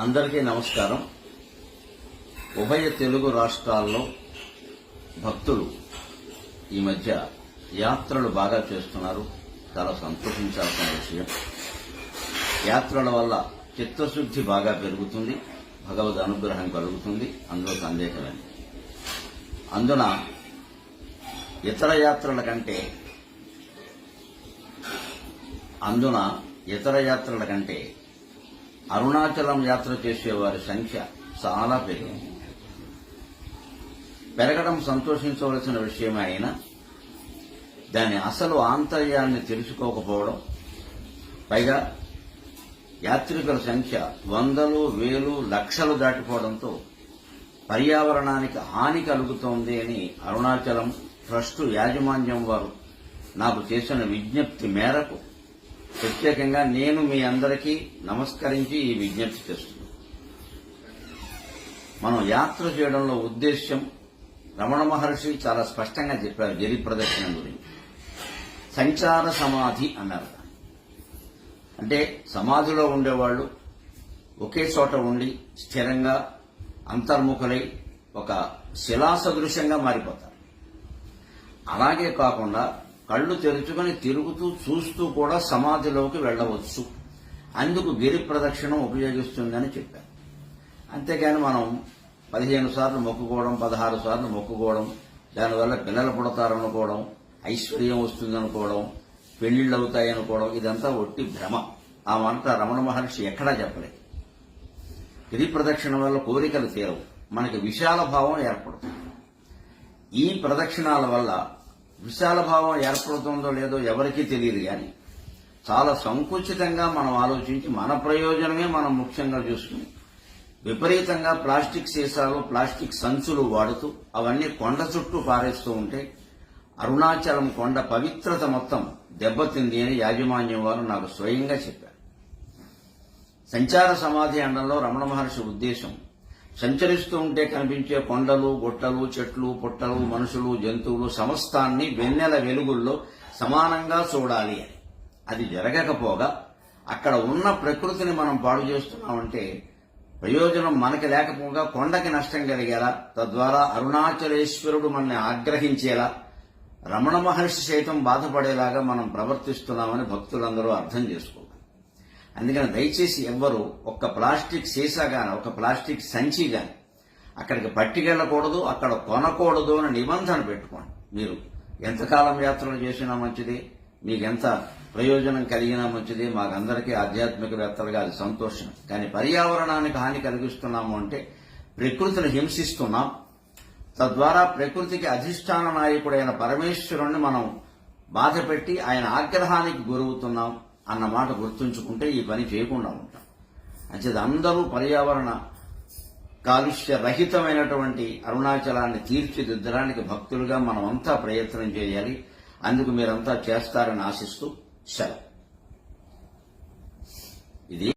అందరికీ నమస్కారం. ఉభయ తెలుగు రాష్ట్రాల్లో భక్తులు ఈ మధ్య యాత్రలు బాగా చేస్తున్నారు. చాలా సంతోషించాల్సిన విషయం. యాత్రల వల్ల చిత్తశుద్ధి బాగా పెరుగుతుంది. భగవద్ అనుగ్రహం కలుగుతుంది. అందులో సందేహమే అందున ఇతర యాత్రల కంటే అందున ఇతర యాత్రల కంటే అరుణాచలం యాత్ర చేసేవారి సంఖ్య చాలా పెరిగింది. పెరగడం సంతోషించవలసిన విషయమే అయినా దాని అసలు ఆంతర్యాన్ని తెలుసుకోకపోవడం పైగా యాత్రికుల సంఖ్య వందలు వేలు లక్షలు దాటిపోవడంతో పర్యావరణానికి హాని కలుగుతోంది అని అరుణాచలం ట్రస్టు యాజమాన్యం వారు నాకు చేసిన విజ్ఞప్తి మేరకు ప్రత్యేకంగా నేను మీ అందరికీ నమస్కరించి ఈ విజ్ఞప్తి చేస్తున్నాను. మనం యాత్ర చేయడంలో ఉద్దేశ్యం రమణ మహర్షి చాలా స్పష్టంగా చెప్పారు జరి ప్రదక్షిణ గురించి. సంచార సమాధి అన్నారు. అంటే సమాధిలో ఉండేవాళ్ళు ఒకే చోట ఉండి స్థిరంగా అంతర్ముఖులై ఒక శిలా సదృశ్యంగా మారిపోతారు. అలాగే కాకుండా కళ్ళు తెరుచుకొని తిరుగుతూ చూస్తూ కూడా సమాధిలోకి వెళ్ళవచ్చు. అందుకు గిరి ప్రదక్షిణం ఉపయోగిస్తుందని చెప్పారు. అంతేగాని మనం పదిహేను సార్లు మొక్కుకోవడం పదహారు సార్లు మొక్కుకోవడం దానివల్ల పిల్లలు పుడతారనుకోవడం ఐశ్వర్యం వస్తుందనుకోవడం పెళ్ళిళ్ళు అవుతాయనుకోవడం ఇదంతా ఒట్టి భ్రమ. ఆ మాట రమణ మహర్షి ఎక్కడా చెప్పలేదు. గిరి ప్రదక్షిణ వల్ల కోరికలు తీరవు. మనకి విశాల భావం ఏర్పడుతుంది. ఈ ప్రదక్షిణాల వల్ల విశాల భావం ఏర్పడుతుందో లేదో ఎవరికీ తెలియదు కానీ చాలా సంకుచితంగా మనం ఆలోచించి మన ప్రయోజనమే మనం ముఖ్యంగా చూసుకుని విపరీతంగా ప్లాస్టిక్ సీసాలు ప్లాస్టిక్ సంచులు వాడుతూ అవన్నీ కొండ చుట్టూ పారేస్తూ ఉంటే అరుణాచలం కొండ పవిత్రత మొత్తం దెబ్బతింది అని యాజమాన్యం వారు నాకు స్వయంగా చెప్పారు. సంచార సమాధి అండంలో రమణ మహర్షి ఉద్దేశం సంచరిస్తూ ఉంటే కనిపించే కొండలు గుట్టలు చెట్లు పుట్టలు మనుషులు జంతువులు సమస్తాన్ని వెన్నెల వెలుగుల్లో సమానంగా చూడాలి అని. అది జరగకపోగా అక్కడ ఉన్న ప్రకృతిని మనం పాడు చేస్తున్నామంటే ప్రయోజనం మనకి లేకపోగా కొండకి నష్టం కలిగేలా తద్వారా అరుణాచలేశ్వరుడు మనల్ని ఆగ్రహించేలా రమణ మహర్షి సైతం బాధపడేలాగా మనం ప్రవర్తిస్తున్నామని భక్తులందరూ అర్థం చేసుకోవాలి. అందుకని దయచేసి ఎవ్వరు ఒక్క ప్లాస్టిక్ సీసా కానీ ఒక ప్లాస్టిక్ సంచి కానీ అక్కడికి పట్టుకెళ్ళకూడదు అక్కడ కొనకూడదు అని నిబంధన పెట్టుకోండి. మీరు ఎంతకాలం యాత్రలు చేసినా మంచిది మీకు ఎంత ప్రయోజనం కలిగినా మంచిది మాకందరికీ ఆధ్యాత్మికవేత్తలుగా అది సంతోషం. కానీ పర్యావరణానికి హాని కలిగిస్తున్నాము అంటే ప్రకృతిని హింసిస్తున్నాం. తద్వారా ప్రకృతికి అధిష్టాన నాయకుడైన పరమేశ్వరుణ్ణి మనం బాధపెట్టి ఆయన ఆగ్రహానికి గురవుతున్నాం. అన్న మాట గుర్తుంచుకుంటే ఈ పని చేయకుండా ఉంటాం. అంచేది అందరూ పర్యావరణ కాలుష్య రహితమైనటువంటి అరుణాచలాన్ని తీర్చిదిద్దడానికి భక్తులుగా మనం అంతా ప్రయత్నం చేయాలి. అందుకు మీరంతా చేస్తారని ఆశిస్తూ సెలవు. ఇది